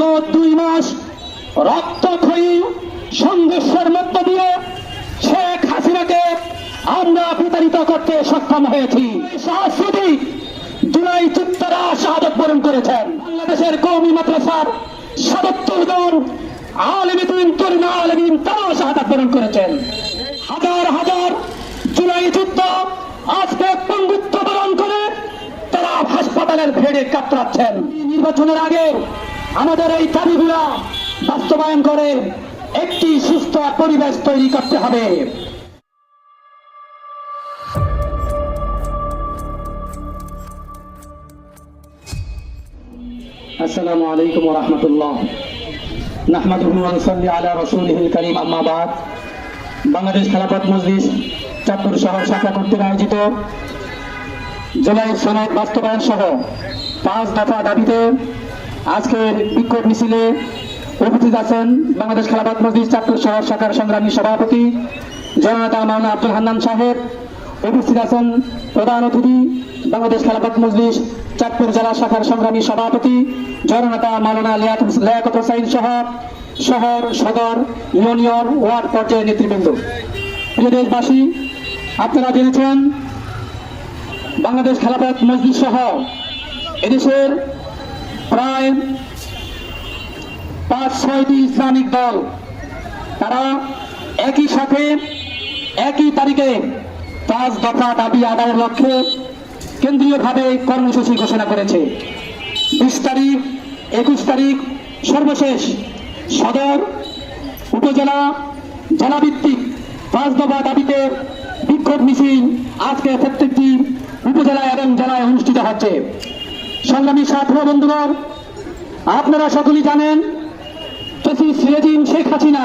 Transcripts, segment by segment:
দীর্ঘ দুই মাস রক্তক্ষয়ী সংঘর্ষের মধ্য দিয়ে শেখ হাসিনাকে আমরা বিতাড়িত করতে সক্ষম হয়েছি। সহস্রী জুলাই চিত্তরা শাহাদত বরণ করেছেন। বাংলাদেশের কৌমি মাদ্রাসার সাতাত্তর জন আলমিন তরুণ আলমিন তারাও শাহাদত বরণ করেছেন। হাজার হাজার জুলাই যুদ্ধ আজকে পঙ্গুত্ব বরণ করে তারা হাসপাতালের ভেড়ে কাতরাচ্ছেন। নির্বাচনের আগে আমাদের এই দাবিগুলা বাস্তবায়ন করে একটি সুস্থ পরিবেশ তৈরি করতে হবে। আসসালামু আলাইকুম রহমতুল্লাহ। আলা রাসূলিহিল কারীম, আম্মা বাদ। বাংলাদেশ খেলাফত মজলিস চাঁদপুর শহর শাখা কর্তৃক আয়োজিত জুলাই সনদ বাস্তবায়ন সহ পাঁচ দফা দাবিতে আজকের বিক্ষোভ মিছিলে উপস্থিত আছেন বাংলাদেশ খেলাফত মজলিস চাঁদপুর শহর শাখার সংগ্রামী সভাপতি জননেতা মাওলানা আব্দুল হান্নান সাহেব। উপস্থিত আছেন প্রধান অতিথি বাংলাদেশ খেলাফত মজলিস চাঁদপুর জেলা শাখার সংগ্রামী সভাপতি জননেতা মাওলানা লিয়াকত- হোসাইন সহ শহর সদর ইউনিয়ন ওয়ার্ড পর্যায়ের নেতৃবৃন্দ। প্রিয় দেশবাসী, আপনারা জেনেছেন বাংলাদেশ খেলাফত মজলিস সহ এদেশের প্রায় পাঁচ, ছয়টি ইসলামিক দল। তারা একই সাথে, একই তারিখে পাঁচ দফা দাবি আদায়ের লক্ষ্যে কেন্দ্রীয়ভাবে কর্মসূচি ঘোষণা করেছে। বিশ তারিখ, একুশ তারিখ, সর্বশেষ সদর উপজেলা জেলাভিত্তিক পাঁচ দফা দাবিতে বিক্ষোভ মিছিল আজকে প্রত্যেকটি উপজেলা এবং জেলায় অনুষ্ঠিত হচ্ছে। সংগ্রামী ও বন্ধুগণ, আপনারা সকলেই জানেন রেজিম শেখ হাসিনা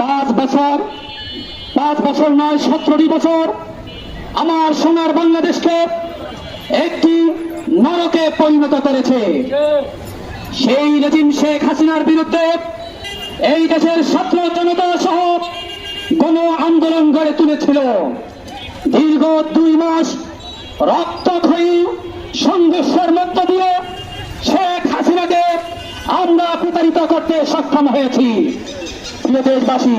পাঁচ বছর পাঁচ বছর নয়, সতেরোটি বছর আমার সোনার বাংলাদেশকে একটি নরকে পরিণত করেছে। সেই রেজিম শেখ হাসিনার বিরুদ্ধে এই দেশের ছাত্র জনতা সহ গণ আন্দোলন গড়ে তুলেছিল। দীর্ঘ দুই মাস রক্তক্ষয়ী সংঘর্ষের মধ্য দিয়ে শেখ হাসিনাকে আমরা প্রতারিত করতে সক্ষম হয়েছি। প্রিয় দেশবাসী,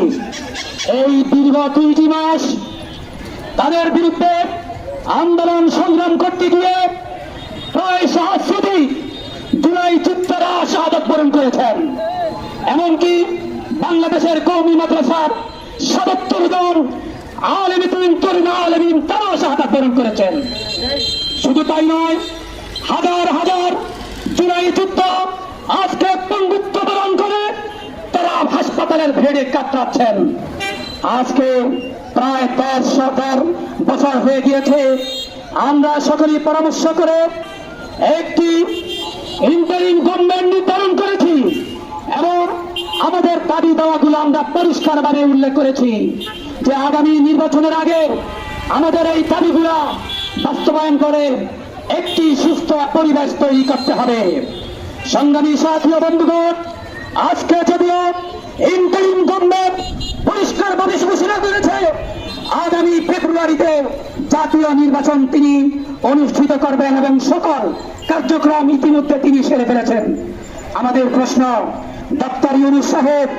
এই দীর্ঘ দুইটি মাস তাদের বিরুদ্ধে আন্দোলন সংগ্রাম করতে গিয়ে প্রায় সহস্রটি জুলাই যুদ্ধরা শাহাদত বরণ করেছেন। এমনকি বাংলাদেশের কৌমি মাদ্রাসার সাতাত্তর জন আলমিন তরুণ আলমিন তারাও শাহাদত বরণ করেছেন। শুধু তাই নয়, হাজার হাজার জুলাই যুদ্ধ আজকে পঙ্গুত্ব বরণ করে তারা হাসপাতালের ভেড়ে কাতরাচ্ছেন। আজকে প্রায় দশ সতের বছর হয়ে গিয়েছে। আমরা সকলেই পরামর্শ করে একটি ইন্টারিম গভর্নমেন্ট নির্ধারণ করেছি এবং আমাদের দাবি দেওয়াগুলো আমরা পরিষ্কারভাবে উল্লেখ করেছি যে আগামী নির্বাচনের আগে আমাদের এই দাবিগুলো বাস্তবায়ন করে একটি সুস্থ পরিবেশ তৈরি করতে হবে। সংগ্রামী সাথী ও বন্ধুগণ, আজকে যদিও ইন্টারিম গভর্নমেন্ট পরিষ্কারভাবে ঘোষণা করেছে, আগামী ফেব্রুয়ারিতে জাতীয় নির্বাচন তিনি অনুষ্ঠিত করবেন এবং সকল কার্যক্রম ইতিমধ্যে তিনি সেরে ফেলেছেন। আমাদের প্রশ্ন, ডক্টর ইউনুস সাহেব,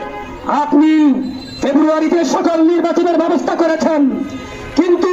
আপনি ফেব্রুয়ারিতে সকল নির্বাচনের ব্যবস্থা করেছেন, কিন্তু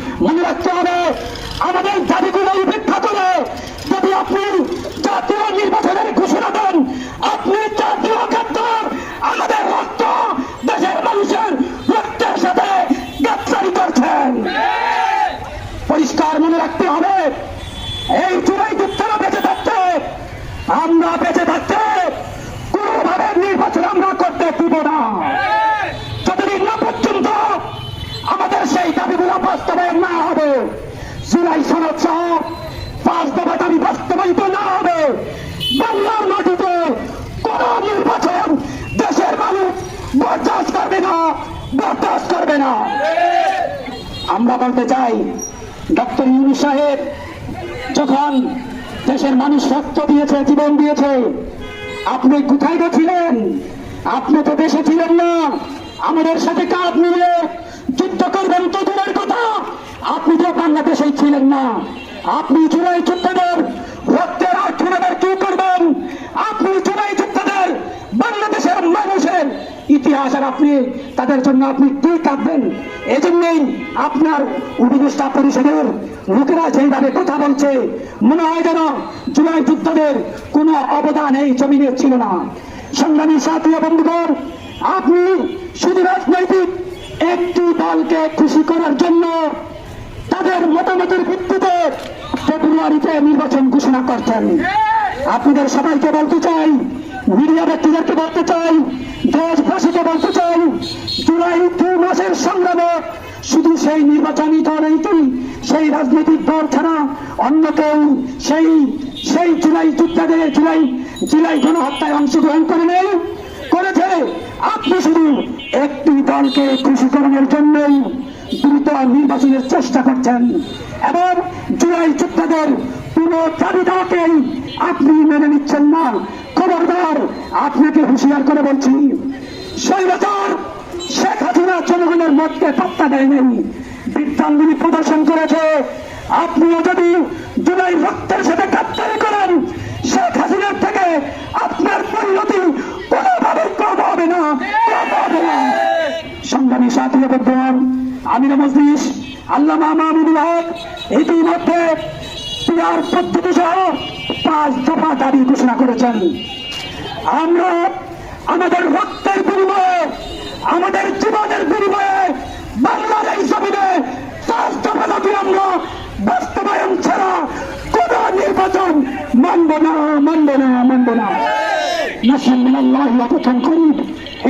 মনে রাখতে হবে, আমাদের দাবিগুলো উপেক্ষা করে যদি আপনি জাতীয় নির্বাচনের ঘোষণা দেন, আপনি জাতীয় ক্ষেত্র আমাদের রক্ত দেশের মানুষের রক্তের সাথে গ্রেপ্তারি করছেন। পরিষ্কার মনে রাখতে হবে, এই চুরাই যুদ্ধরা বেঁচে থাকতে, আমরা বেঁচে থাকতে না বরদাস্ত করবে না। আমরা বলতে চাই, ডক্টর ইউনুস সাহেব, যখন দেশের মানুষ রক্ত দিয়েছে, জীবন দিয়েছে, আপনি কোথায় গেছিলেন আপনি তো দেশে ছিলেন না। আমাদের সাথে কাঁধ মিলিয়ে যুদ্ধ করবেন তো দূরের কথা। আপনি তো বাংলাদেশেই ছিলেন না। আপনি জুলাই যুদ্ধদের রক্তের আর্থনাদের কি করবেন আপনি জুলাই যুদ্ধদের বাংলাদেশের মানুষের আর আপনি, তাদের জন্য আপনি কি কাঁদবেন এজন্যই আপনার উপদেষ্টা পরিষদের লোকেরা যেভাবে কথা বলছে, মনে হয় যেন জুলাই যুদ্ধদের কোনো অবদান এই জমিনে ছিল না। সংগ্রামী সাথী বন্ধুগণ, আপনি শুধু রাজনৈতিক একটি দলকে খুশি করার জন্য তাদের মতামতের ভিত্তিতে ফেব্রুয়ারিতে নির্বাচন ঘোষণা করছেন। আপনাদের সবাইকে বলতে চাই মিডিয়া ব্যক্তিদেরকে বলতে চাই দেশবাসীকে বলতে চাই, জুলাই দুই মাসের সংগ্রামে শুধু সেই নির্বাচনী দলেই সেই রাজনৈতিক দল ছাড়া অন্য কেউ সেই সেই জুলাই যুদ্ধে জুলাই জুলাই গণহত্যায় অংশগ্রহণ করে নেই, করেছে। আপনি শুধু একটি দলকে খুশিকরণের জন্যই দ্রুত নির্বাচনের চেষ্টা করছেন, এবং জুলাই যোদ্ধাদের কোন চাবিদাকেই আপনি মেনে নিচ্ছেন না। খবরদার আপনাকে হুঁশিয়ার করে বলছি, স্বৈরাচার, শেখ হাসিনা জনগণের মতকে পাত্তা দেয়নি। বিদ্যাঙ্গুলি প্রদর্শন করেছে। আপনিও যদি জুলাই রক্তের সাথে কাত্তারি করেন, শেখ হাসিনার থেকে আপনার পরিণতি কোনোভাবে কম হবে না, কম হবে না। সংগ্রামী সাথী বর্ধমান আমির মজলিস, আল্লামা মাহমুদুল হক ইতিমধ্যে পিয়ার পদ্ধতি সহ পাঁচ দফা দাবি ঘোষণা করেছেন। আমরা আমাদের রক্তের বিনিময়ে, আমাদের জীবনের বিনিময়ে জমিনে পাঁচ দফা দাবি আমরা বাস্তবায়ন ছাড়া কোন নির্বাচন মানব না মানব না মানব না।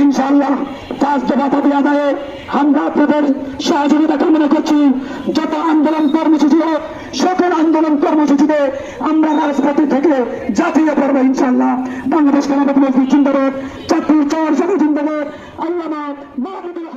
ইনশাআল্লাহ আমরা আপনাদের সহযোগিতা কামনা করছি। যত আন্দোলন কর্মসূচি হোক সকল আন্দোলন কর্মসূচিতে আমরা রাজপথে থেকে জাতীয় পর্ব ইনশাল্লাহ বাংলাদেশ খেলাফত চিন্তা জিন্দাবাদ চাকরি চর সাথে চিন্তা আল্লামা আল্লাহ